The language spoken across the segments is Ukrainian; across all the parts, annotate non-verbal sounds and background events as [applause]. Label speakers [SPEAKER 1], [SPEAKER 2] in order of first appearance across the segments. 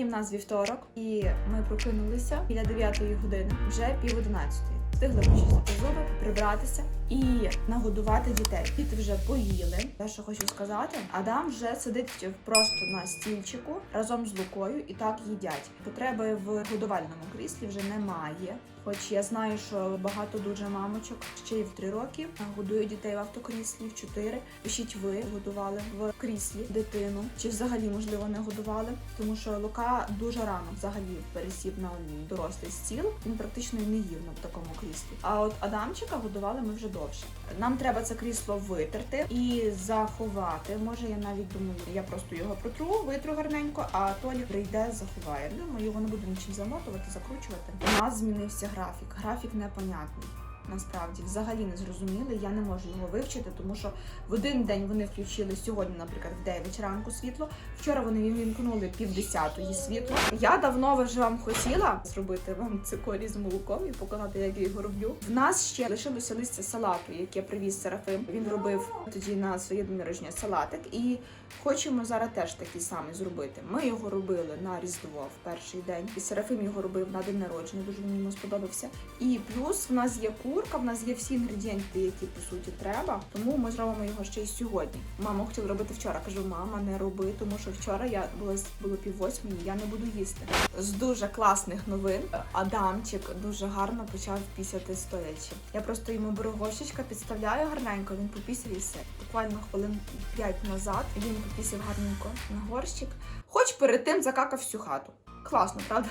[SPEAKER 1] Сьогодні в нас вівторок, і ми прокинулися біля 9 години, вже пів 11. Встигли почистити зуби, прибратися і нагодувати дітей. Діти вже поїли. Те, що хочу сказати, Адам вже сидить просто на стільчику разом з Лукою і так їдять. Потреби в годувальному кріслі вже немає. Хоч я знаю, що багато дуже мамочок ще й в три роки годують дітей в автокріслі, в чотири. Пишіть ви годували в кріслі дитину, чи взагалі можливо не годували, тому що Лука дуже рано взагалі пересів на дорослий стіл. Він практично не їв на такому кріслі. А от Адамчика годували ми вже довше. Нам треба це крісло витерти і заховати. Може, я навіть думаю, я просто його протру, витру гарненько, а Толік прийде, заховає. Думаю, його не буду нічим замотувати, закручувати. У нас змінився графік. Графік непонятний. Насправді, взагалі не зрозуміли. Я не можу його вивчити, тому що в один день вони включили сьогодні, наприклад, в 9 ранку світло. Вчора вони вімкнули пів десятої світло. Я давно вже вам хотіла зробити вам цикорій з молоком і показати, як я його роблю. В нас ще лишилося листя салату, яке привіз Серафим. Він робив тоді на своє день народження салатик, і хочемо зараз теж такий самий зробити. Ми його робили на Різдво в перший день, і Серафим його робив на день народження. Дуже він йому сподобався. І плюс в нас є курка, в нас є всі інгредієнти, які по суті треба. Тому ми зробимо його ще й сьогодні. Мама хотіла робити вчора. Кажу, мама, не роби, тому що вчора я була було пів восьмої, я не буду їсти. З дуже класних новин Адамчик дуже гарно почав пісяти стоячи. Я просто йому беру горщичка, підставляю гарненько, він попісив і все. Буквально хвилин 5 назад він попісив гарненько на горщик. Хоч перед тим закакав всю хату. Класно, правда?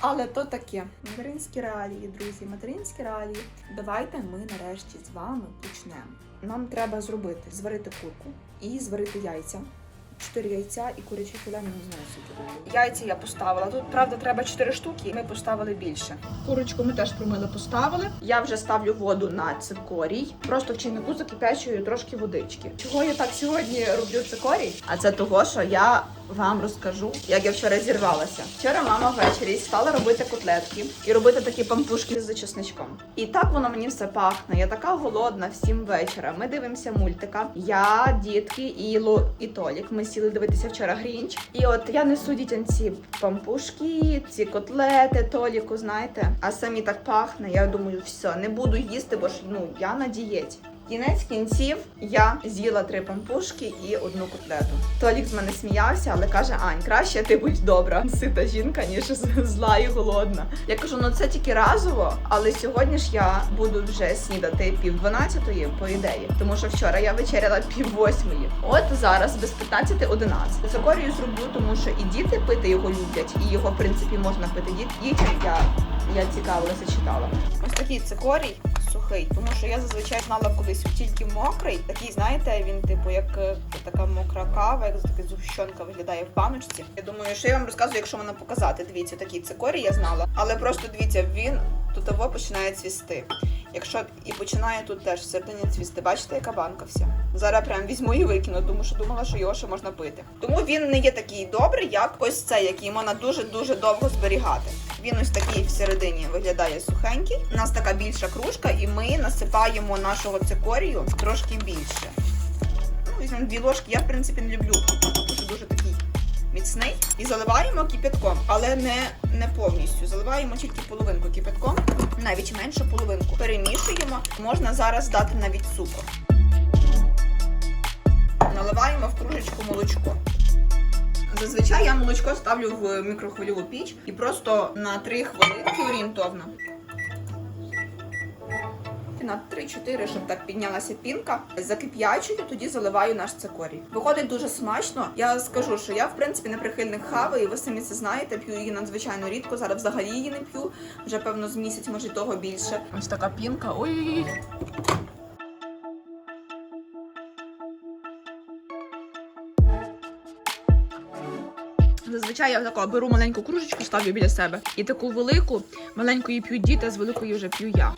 [SPEAKER 1] Але то таке. Материнські реалії, друзі, материнські реалії. Давайте ми нарешті з вами почнемо. Нам треба зробити зварити курку і зварити яйця. Чотири яйця і куряче філе, не знаю скільки. Яйця я поставила. Тут, правда, треба 4 штуки, ми поставили більше. Курочку ми теж промили, поставили. Я вже ставлю воду на цикорій. Просто в чайнику закипячую трошки водички. Чого я так сьогодні роблю цикорій? А це того, що я вам розкажу, як я вчора зірвалася. Вчора мама ввечері стала робити котлетки і робити такі пампушки з чесничком. І так воно мені все пахне. Я така голодна всім вечора. Ми дивимося мультика. Я, дітки, Іло і Толік. Ми сіли дивитися вчора Грінч. І от я несу дітям ці пампушки, ці котлети, Толіку, знаєте. А самі так пахне. Я думаю, все, не буду їсти, бо ж ну я на дієті. Кінець кінців я з'їла три пампушки і одну котлету. Толік з мене сміявся, але каже: Ань, краще ти будь добра, сита жінка, ніж зла і голодна. Я кажу, ну це тільки разово, але сьогодні ж я буду вже снідати пів дванадцятої, по ідеї, тому що вчора я вечеряла пів восьмої. От зараз без 15 11. Цикорію зроблю, тому що і діти пити його люблять, і його в принципі можна пити діт- дітям. Я, я цікавилася, читала. Ось такий цикорій сухий, тому що я зазвичай знала кудись тільки мокрий. Такий, знаєте, він типу як е, така мокра кава, як така згущенка виглядає в баночці. Я думаю, що я вам розказую, якщо вона показати. Дивіться, такий цикорій я знала. Але просто дивіться, він тут того починає цвісти. Якщо і починає тут теж всередині цвісти, бачите, яка банка вся. Зараз прям візьму і викину, тому що думала, що його ще можна пити. Тому він не є такий добрий, як ось цей, який можна дуже дуже довго зберігати. Він ось такий всередині виглядає сухенький. У нас така більша кружка, і ми насипаємо нашого цикорію трошки більше. Ну, візьмемо дві ложки. Я в принципі не люблю дуже дуже такий міцний. І заливаємо кипятком, але не, не повністю. Заливаємо тільки половинку кипятком, навіть менше половинку. Перемішуємо. Можна зараз дати навіть цукор. Наливаємо в кружечку молочко. Зазвичай я молочко ставлю в мікрохвильову піч і просто на 3 хвилинки орієнтовно. На 3-4, щоб так піднялася пінка. Закип'ячую, тоді заливаю наш цикорій. Виходить дуже смачно. Я скажу, що я в принципі не прихильник хави, і ви самі це знаєте. П'ю її надзвичайно рідко. Зараз взагалі її не п'ю. Вже певно з місяць, може того більше. Ось така пінка. Ой. Зазвичай я тако беру маленьку кружечку, ставлю біля себе. І таку велику, маленьку її п'ють діти, з великої вже п'ю я.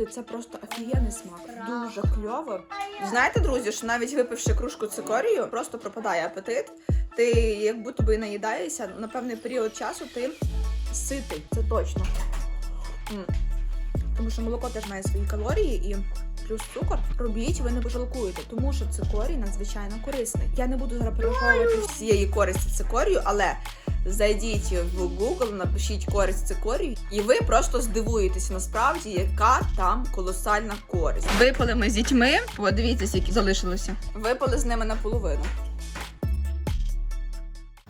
[SPEAKER 1] Люди, це просто офігенний смак. Дуже кльово. Знаєте, друзі, що навіть випивши кружку цикорію, просто пропадає апетит. Ти як будто би наїдаєшся, на певний період часу ти ситий, це точно. Тому що молоко теж має свої калорії і плюс цукор, робіть, ви не пожалкуєте, тому що цикорій надзвичайно корисний. Я не буду зараз перераховувати всієї користі цикорію, але зайдіть в Google, напишіть користь цикорію, і ви просто здивуєтесь насправді, яка там колосальна користь. Випали ми з дітьми. Подивіться, скільки залишилося. Випали з ними наполовину.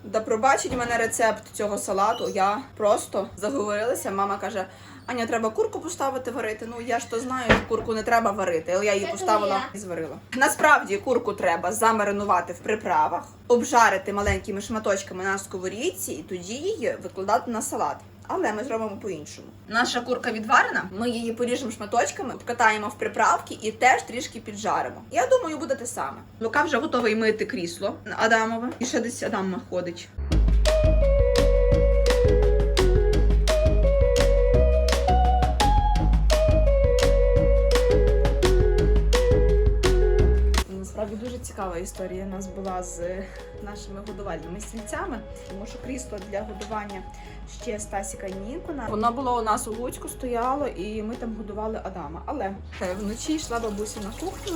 [SPEAKER 1] Да пробачить мене рецепт цього салату. Я просто заговорилася. Мама каже: Аня, треба курку поставити варити. Ну я ж то знаю, що курку не треба варити, але я її
[SPEAKER 2] Це
[SPEAKER 1] поставила
[SPEAKER 2] я.
[SPEAKER 1] і зварила. Насправді курку треба замаринувати в приправах, обжарити маленькими шматочками на сковорідці і тоді її викладати на салат. Але ми зробимо по-іншому. Наша курка відварена. Ми її поріжемо шматочками, вкатаємо в приправки і теж трішки піджаримо. Я думаю, буде те саме. Лука вже готовий мити крісло Адамове. І ще десь Адам ходить. Цікава історія у нас була з нашими годувальними стільцями, тому що крісло для годування ще Стасіка Нікона. Воно було у нас у Луцьку стояло, і ми там годували Адама. Але е, вночі йшла бабуся на кухню.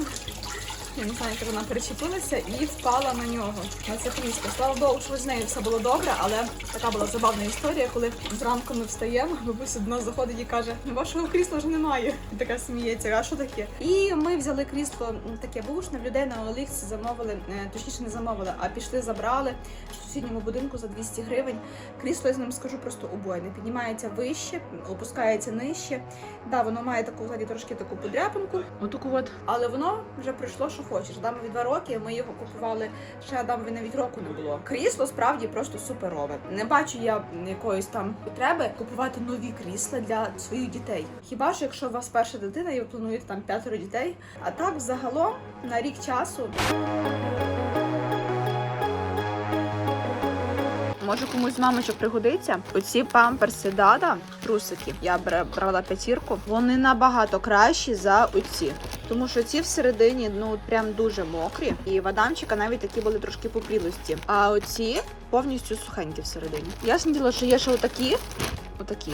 [SPEAKER 1] Я не знаю, як вона перечепилася і впала на нього на це крісло. Слава Богу, що з нею все було добре, але така була забавна історія, коли зранку ми встаємо, бабуся до нас заходить і каже: «Ну, вашого крісла вже немає. І така сміється, а що таке? І ми взяли крісло таке бушне, в людей на Оліксі замовили, е, точніше не замовили, а пішли, забрали в сусідньому будинку за 200 гривень. Крісло, я з ним скажу, просто убойне. Піднімається вище, опускається нижче. Да, воно має таку ззаді трошки таку подряпинку. Отаку от. Але воно вже прийшло, що хочеш. Адамові два роки. Ми його купували ще Адамові навіть року не було. Крісло справді просто суперове. Не бачу я якоїсь там потреби купувати нові крісла для своїх дітей. Хіба що якщо у вас перша дитина і ви плануєте там п'ятеро дітей? А так взагалом на рік часу. Може комусь з мамочок пригодиться. Оці памперси Дада, трусики, я бра- брала п'ятірку. Вони набагато кращі за оці. Тому що ці всередині ну прям дуже мокрі. І в Адамчика навіть такі були трошки попрілості. А оці повністю сухенькі всередині. Ясне діло, що є ще отакі. Отакі.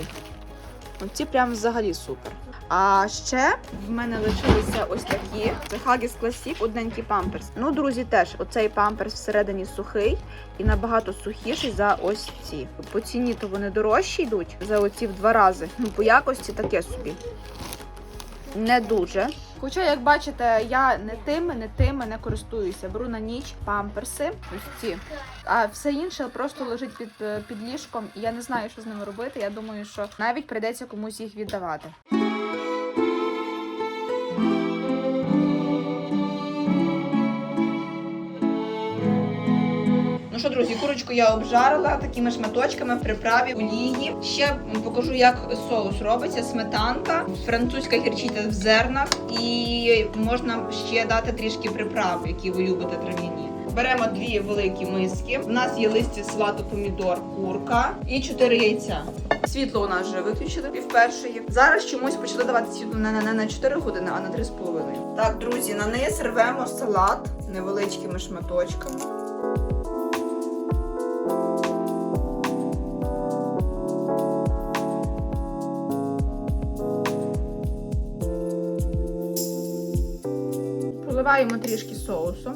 [SPEAKER 1] Оці прям взагалі супер. А ще в мене лишилися ось такі. Це Huggies Classic, одненький памперс. Ну, друзі, теж оцей памперс всередині сухий і набагато сухіший за ось ці. По ціні то вони дорожчі йдуть за оці в два рази. Ну, по якості таке собі. Не дуже. Хоча, як бачите, я не тими, не тими не користуюся. Беру на ніч памперси, ось ці. А все інше просто лежить під, е, під ліжком, і я не знаю, що з ними робити. Я думаю, що навіть прийдеться комусь їх віддавати. Що, друзі, курочку я обжарила такими шматочками в приправі олії. Ще покажу, як соус робиться. Сметанка, французька гірчиця в зернах, і можна ще дати трішки приправ, які ви любите трав'яні. Беремо дві великі миски. У нас є листя салату помідор, курка і чотири яйця. Світло у нас вже виключили пів першої. Зараз чомусь почали давати світло не на, не на 4 години, а на 3,5. Так, друзі, на низ рвемо салат невеличкими шматочками. Поливаємо трішки соусу.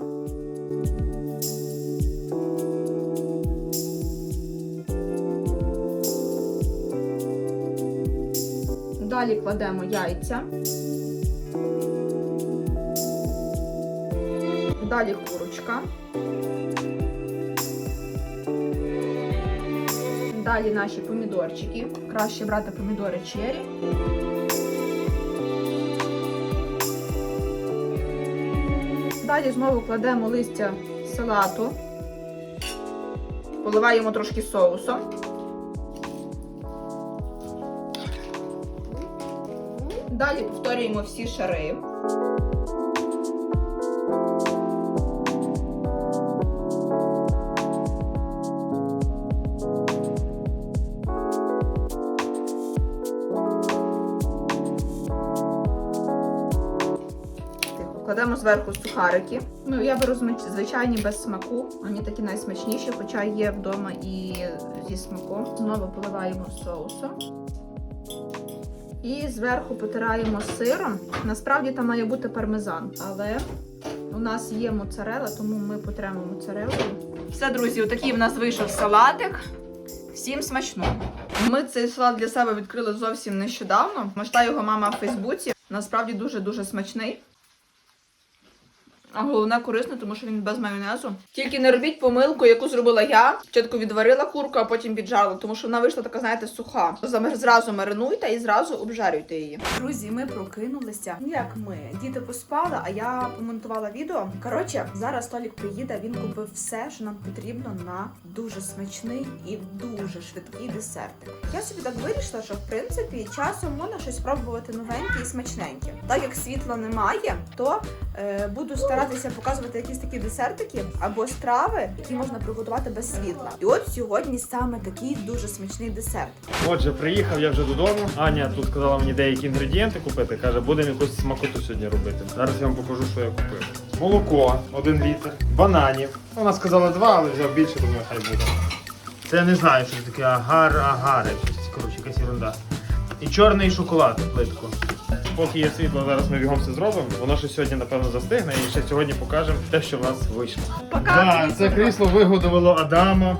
[SPEAKER 1] Далі кладемо яйця. Далі курочка. Далі наші помідорчики. Краще брати помідори чері. Далі знову кладемо листя салату, поливаємо трошки соусом. Далі повторюємо всі шари. Зверху сухарики. Ну, я беру звичайні без смаку. Вони такі найсмачніші, хоча є вдома і зі смаком. Знову поливаємо соусом. І зверху потираємо сиром. Насправді там має бути пармезан, але у нас є моцарела, тому ми потремо моцарелою. Все, друзі, отакий в нас вийшов салатик. Всім смачного. Ми цей салат для себе відкрили зовсім нещодавно. Знайшла його мама в Фейсбуці. Насправді дуже-дуже смачний. А головне корисний, тому що він без майонезу. Тільки не робіть помилку, яку зробила я. Спочатку відварила курку, а потім піджарила, тому що вона вийшла така, знаєте, суха. Зразу маринуйте і зразу обжарюйте її. Друзі, ми прокинулися. Як ми? Діти поспали, а я помонтувала відео. Коротше, зараз Толік приїде. Він купив все, що нам потрібно на дуже смачний і дуже швидкий десертик. Я собі так вирішила, що в принципі часом можна щось пробувати новеньке і смачненьке. Так як світла немає, то е, буду старатися показувати якісь такі десертики або страви, які можна приготувати без світла. І от сьогодні саме такий дуже смачний десерт.
[SPEAKER 2] Отже, приїхав я вже додому. Аня тут сказала мені деякі інгредієнти купити. Каже, будемо якусь смакоту сьогодні робити. Зараз я вам покажу, що я купив. Молоко 1 літр, бананів. Вона сказала два, але взяв більше, думаю, хай буде. Це я не знаю, що це таке агар, агари, щось коротше, якась ерунда. І чорний шоколад плитку. Поки є світло, зараз ми бігом все зробимо. Воно ще сьогодні, напевно, застигне і ще сьогодні покажемо те, що в нас вийшло.
[SPEAKER 1] Пока,
[SPEAKER 2] Да, це крісло вигодувало Адама.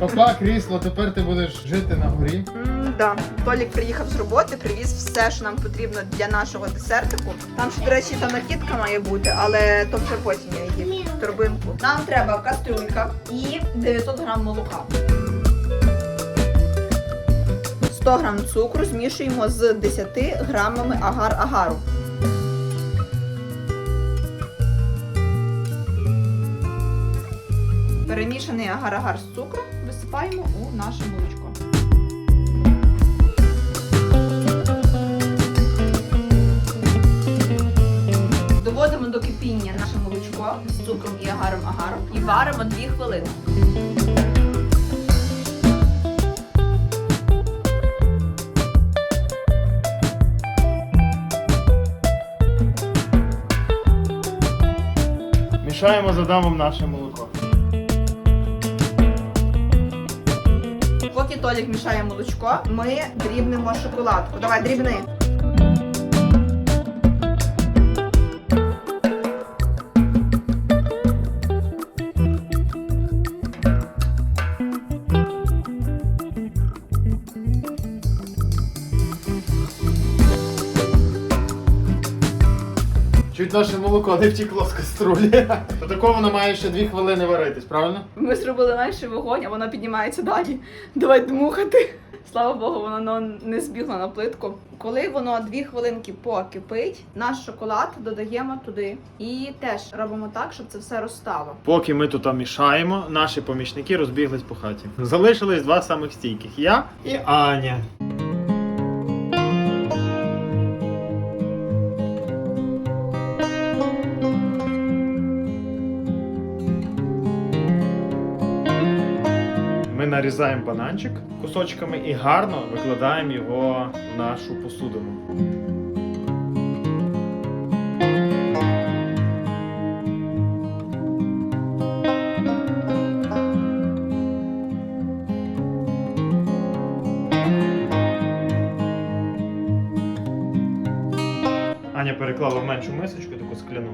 [SPEAKER 2] Папа, [laughs] крісло, тепер ти будеш жити на горі.
[SPEAKER 1] М, Да, Толік приїхав з роботи, привіз все, що нам потрібно для нашого десертику. Там ще, до речі, там накидка має бути, але то вже потім я її в торбинку. Нам треба кастрюлька і 900 грам молока. 100 грам цукру змішуємо з 10 грамами агар-агару. Перемішаний агар-агар з цукром висипаємо у наше молочко. Доводимо до кипіння наше молочко з цукром і агаром-агаром і варимо 2 хвилини.
[SPEAKER 2] Мішаємо з Адамом наше молоко.
[SPEAKER 1] Поки Толік мішає молочко, ми дрібнемо шоколадку. Давай, дрібни.
[SPEAKER 2] Наше молоко не втікло з каструлі. До такого воно має ще 2 хвилини варитись, правильно?
[SPEAKER 1] Ми зробили менший вогонь, а вона піднімається далі. Давай дмухати. Слава Богу, воно не збігло на плитку. Коли воно дві хвилинки покипить, наш шоколад додаємо туди і теж робимо так, щоб це все розстало.
[SPEAKER 2] Поки ми тут мішаємо, наші помічники розбіглись по хаті. Залишились два самих стійких я і Аня. Нарізаємо бананчик кусочками і гарно викладаємо його в нашу посудину. Аня переклала меншу мисочку, таку скляну.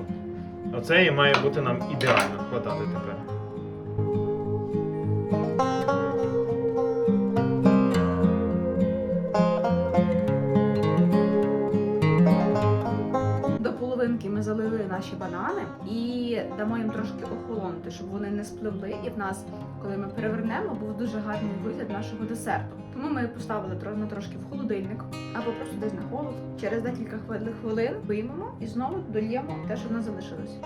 [SPEAKER 2] Оце і має бути нам ідеально хватати тепер.
[SPEAKER 1] Залили наші банани і дамо їм трошки охолонути, щоб вони не спливли. І в нас, коли ми перевернемо, був дуже гарний вигляд нашого десерту. Тому ми поставили на трошки в холодильник або просто десь на холод. Через декілька хвили- хвилин виймемо і знову дольємо те, що в нас залишилось.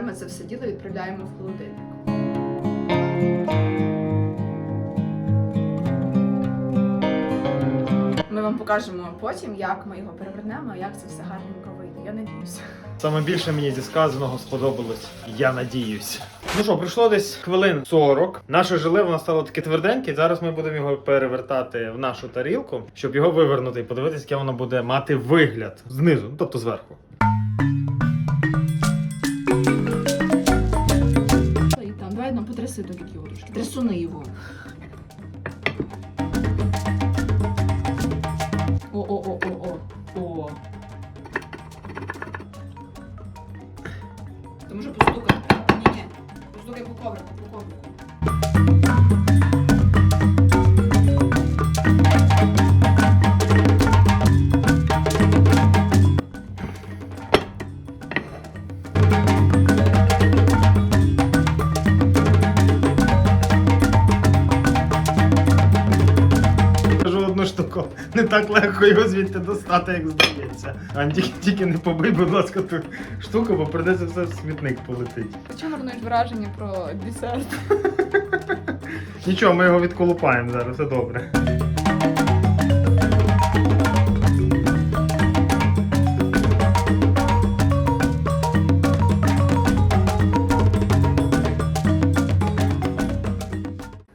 [SPEAKER 1] Тепер ми це все діло відправляємо в холодильник. Ми вам покажемо потім, як ми його перевернемо, як це все гарненько вийде. Я надіюся.
[SPEAKER 2] Саме більше мені зі сказаного сподобалось. Я надіюсь. Ну що, пройшло десь хвилин 40. Наше желе воно стало таке тверденьке. Зараз ми будемо його перевертати в нашу тарілку, щоб його вивернути і подивитися, яке воно буде мати вигляд знизу, ну, тобто зверху.
[SPEAKER 1] До його трошки. Трясуни його. О-о-о-о-о. О. Ти може постукати? Ні-ні. Постукай по коврику, по коврику.
[SPEAKER 2] Так легко його звідти достати, як здається. А тільки, тільки не побий, будь ласка, ту штуку, бо придеться все в смітник полетить.
[SPEAKER 1] Чому руйнуєш враження про десерт? [laughs]
[SPEAKER 2] Нічого, ми його відколупаємо зараз, все добре.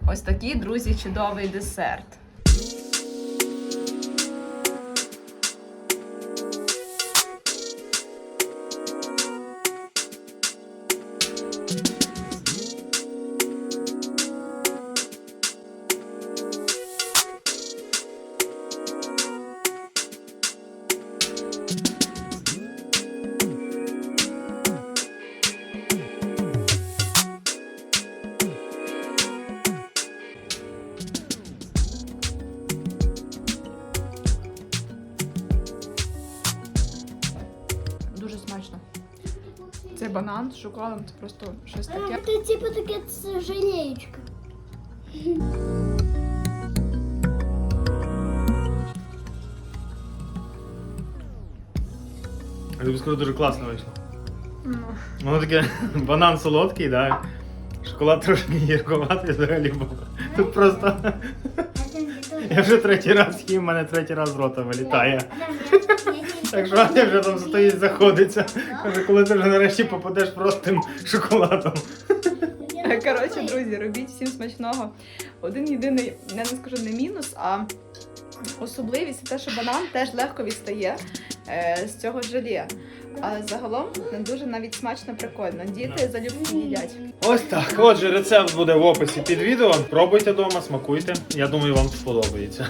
[SPEAKER 1] Ось такий, друзі, чудовий десерт. Смачно. Це банан з шоколадом, це просто щось таке.
[SPEAKER 3] Это типа такая жалеечка.
[SPEAKER 2] Я тобі скажу, дуже класно вийшло.
[SPEAKER 1] Ну,
[SPEAKER 2] Воно таке [laughs] банан солодкий, да? Шоколад трошки гірковатий взагалі був. Тут просто я вже третій раз їм, в мене третій раз з рота вилітає. Так що Аня вже там стоїть, заходиться. Каже, коли ти вже нарешті попадеш простим шоколадом.
[SPEAKER 1] Коротше, друзі, робіть всім смачного. Один єдиний, я не скажу не мінус, а особливість це те, що банан теж легко відстає е, з цього желе. Але загалом дуже навіть смачно прикольно. Діти залюбки їдять.
[SPEAKER 2] Ось так. Отже, рецепт буде в описі під відео. Пробуйте вдома, смакуйте. Я думаю, вам сподобається.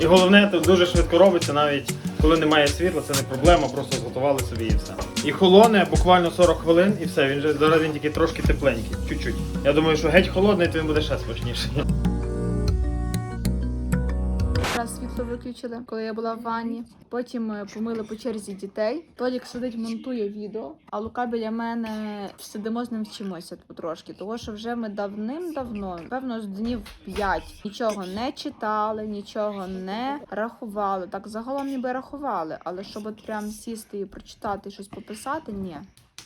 [SPEAKER 2] І головне, це дуже швидко робиться, навіть коли немає світла, це не проблема, просто зготували собі і все. І холоне буквально 40 хвилин, і все. Він же зараз він тільки трошки тепленький, чуть-чуть. Я думаю, що геть холодний, то він буде ще смачніший.
[SPEAKER 1] Світло виключили, коли я була в ванні. Потім е, помили по черзі дітей. Толік сидить, монтує відео, а Лука біля мене сидимо з ним вчимося потрошки. Того що вже ми давним-давно, певно, з днів 5 нічого не читали, нічого не рахували. Так загалом ніби рахували, але щоб от прям сісти і прочитати щось пописати, ні.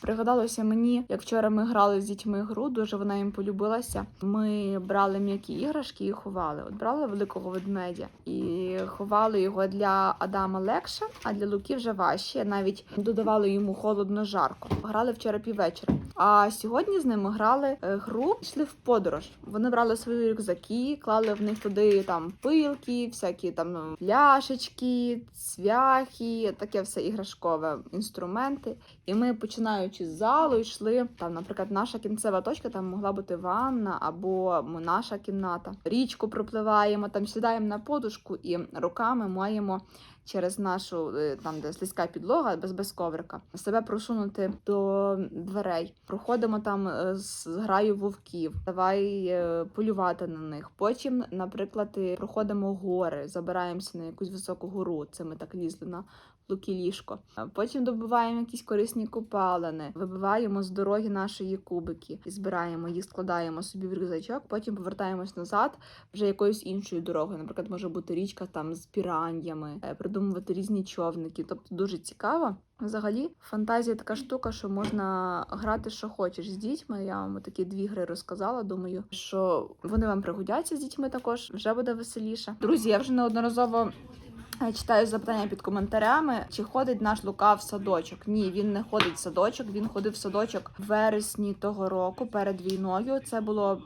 [SPEAKER 1] Пригадалося мені, як вчора ми грали з дітьми гру, дуже вона їм полюбилася. Ми брали м'які іграшки і ховали. От брали великого ведмедя і ховали його для Адама легше, а для Луки вже важче. Навіть додавали йому холодно-жарко. Грали вчора піввечора. А сьогодні з ними грали е, гру, йшли в подорож. Вони брали свої рюкзаки, клали в них туди там пилки, всякі там ну, пляшечки, цвяхи, таке все іграшкове, інструменти. І ми, починаючи з залу, йшли там, наприклад, наша кінцева точка там могла бути ванна або наша кімната. Річку пропливаємо, там сідаємо на подушку і руками маємо через нашу е, там, де слизька підлога, без, без коврика, себе просунути до дверей. Проходимо там е, з граю вовків, давай е, полювати на них. Потім, наприклад, проходимо гори, забираємося на якусь високу гору. Це ми так лізли на луки ліжко. А Потім добуваємо якісь корисні копалини, вибиваємо з дороги нашої кубики і збираємо їх, складаємо собі в рюкзачок. Потім повертаємось назад вже якоюсь іншою дорогою. Наприклад, може бути річка там з піраньями, е, придумувати різні човники. Тобто дуже цікаво. Взагалі, фантазія така штука, що можна грати, що хочеш з дітьми. Я вам такі дві гри розказала. Думаю, що вони вам пригодяться з дітьми також. Вже буде веселіше. Друзі, я вже неодноразово читаю запитання під коментарями, чи ходить наш Лука в садочок. Ні, він не ходить в садочок. Він ходив в садочок в вересні того року перед війною. Це було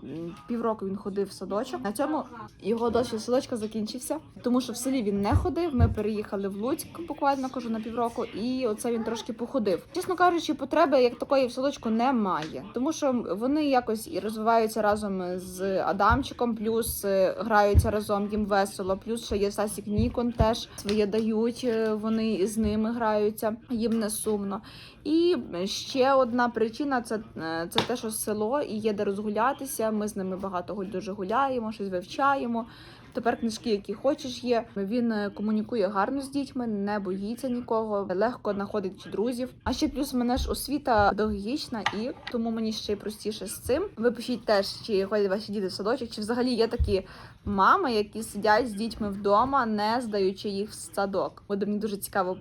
[SPEAKER 1] півроку. Він ходив в садочок. На цьому його досвід садочка закінчився, тому що в селі він не ходив. Ми переїхали в Луцьк, буквально кажу на півроку, і оце він трошки походив. Чесно кажучи, потреби як такої в садочку немає, тому що вони якось і розвиваються разом з Адамчиком, плюс е, граються разом їм весело. Плюс ще є Сасік Нікон, теж своє дають. е, Вони з ними граються, їм не сумно. І ще одна причина це, е, це те, що село і є де розгулятися. Ми з ними багато дуже гуляємо, щось вивчаємо. Тепер книжки, які хочеш, є. Він е, комунікує гарно з дітьми, не боїться нікого, легко знаходить друзів. А ще плюс в мене ж освіта педагогічна, і тому мені ще й простіше з цим. Ви пишіть теж, чи ходять ваші діти в садочок, чи взагалі є такі мами, які сидять з дітьми вдома, не здаючи їх в садок. Буде мені дуже цікаво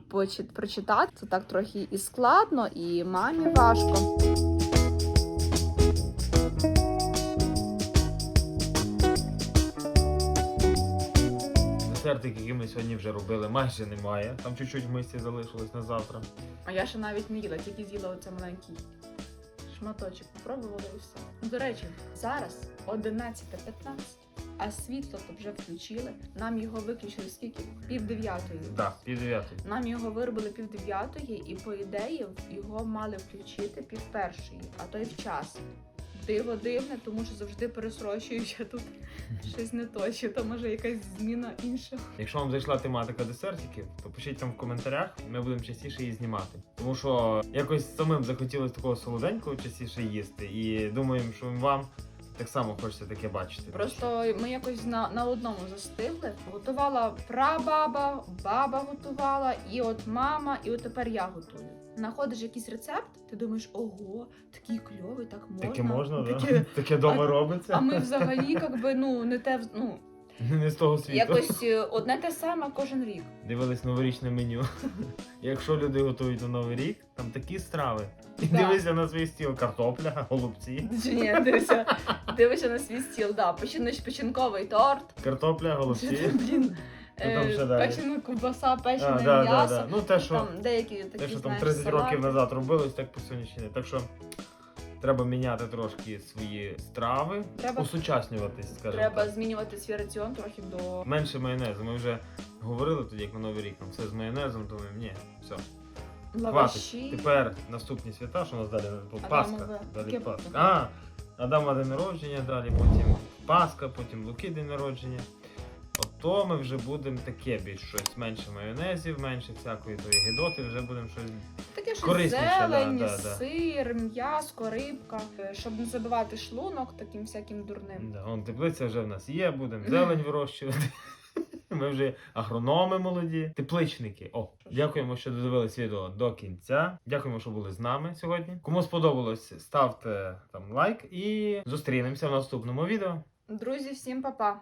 [SPEAKER 1] прочитати. Це так трохи і складно, і мамі важко.
[SPEAKER 2] Десертик, який ми сьогодні вже робили, майже немає. Там чуть-чуть в мисці залишилось на завтра.
[SPEAKER 1] А я ще навіть не їла, тільки з'їла оце маленький шматочок. Попробувала і все. До речі, зараз 11.15, а світло то вже включили. Нам його виключили скільки? Пів дев'ятої.
[SPEAKER 2] Так, пів дев'ятої.
[SPEAKER 1] Нам його виробили пів дев'ятої, і по ідеї його мали включити пів першої, а то й в час. Диво дивне, тому що завжди пересрочують, а тут щось не то, чи то може якась зміна інша.
[SPEAKER 2] Якщо вам зайшла тематика десертиків, то пишіть там в коментарях, ми будемо частіше її знімати. Тому що якось самим захотілося такого солоденького частіше їсти, і думаємо, що вам так само хочеться таке бачити.
[SPEAKER 1] Просто ми якось на, на одному застигли. Готувала прабаба, баба готувала, і от мама, і от тепер я готую. Находиш якийсь рецепт, ти думаєш, ого, такий кльовий, так можна.
[SPEAKER 2] Таке можна, да? [laughs]
[SPEAKER 1] Таке-
[SPEAKER 2] дома
[SPEAKER 1] А-
[SPEAKER 2] робиться.
[SPEAKER 1] А ми взагалі, якби, ну, не те, ну, [laughs]
[SPEAKER 2] не з того світу.
[SPEAKER 1] якось е, одне те саме кожен рік.
[SPEAKER 2] Дивились новорічне меню. [laughs] Якщо люди готують на новий рік, там такі страви. І
[SPEAKER 1] Да.
[SPEAKER 2] дивися на свій стіл картопля, голубці.
[SPEAKER 1] Чи ні, дивися, дивися на свій стіл, да, печено- печінковий торт.
[SPEAKER 2] Картопля, голубці.
[SPEAKER 1] Блін,
[SPEAKER 2] Ну, там
[SPEAKER 1] е,
[SPEAKER 2] ще далі.
[SPEAKER 1] печена ковбаса,
[SPEAKER 2] А,
[SPEAKER 1] печене
[SPEAKER 2] да, да,
[SPEAKER 1] м'ясо.
[SPEAKER 2] да. Ну те, що,
[SPEAKER 1] Там деякі такі,
[SPEAKER 2] те, що там
[SPEAKER 1] знаєш,
[SPEAKER 2] 30
[SPEAKER 1] салати.
[SPEAKER 2] років назад робилось, так по сьогоднішній день. Так що треба міняти трошки свої страви,
[SPEAKER 1] Треба-
[SPEAKER 2] усучаснюватись, скажімо
[SPEAKER 1] Треба
[SPEAKER 2] так.
[SPEAKER 1] змінювати свій раціон трохи до
[SPEAKER 2] Менше майонезу. Ми вже говорили тоді, як на Новий рік, там все з майонезом, думаємо, ні, все. Хватить.
[SPEAKER 1] лаваші.
[SPEAKER 2] Тепер наступні свята, що у нас далі Пасха. Далі
[SPEAKER 1] Яке
[SPEAKER 2] Пасха. А, Адама день народження, далі потім Пасха, потім Луки день народження. Ото ми вже будемо таке більш щось менше майонезів, менше всякої тої гидоти, вже будемо щось.
[SPEAKER 1] Таке що
[SPEAKER 2] Корисніше,
[SPEAKER 1] зелень,
[SPEAKER 2] да, да, да.
[SPEAKER 1] сир, м'яско, рибка, Е, щоб не забивати шлунок таким всяким дурним.
[SPEAKER 2] Да, он теплиця вже в нас є, будемо зелень вирощувати. [laughs] Ми вже агрономи молоді, тепличники. О, дякуємо, що додивились відео до кінця. Дякуємо, що були з нами сьогодні. Кому сподобалось, ставте там лайк і зустрінемося в наступному відео.
[SPEAKER 1] Друзі, всім па-па!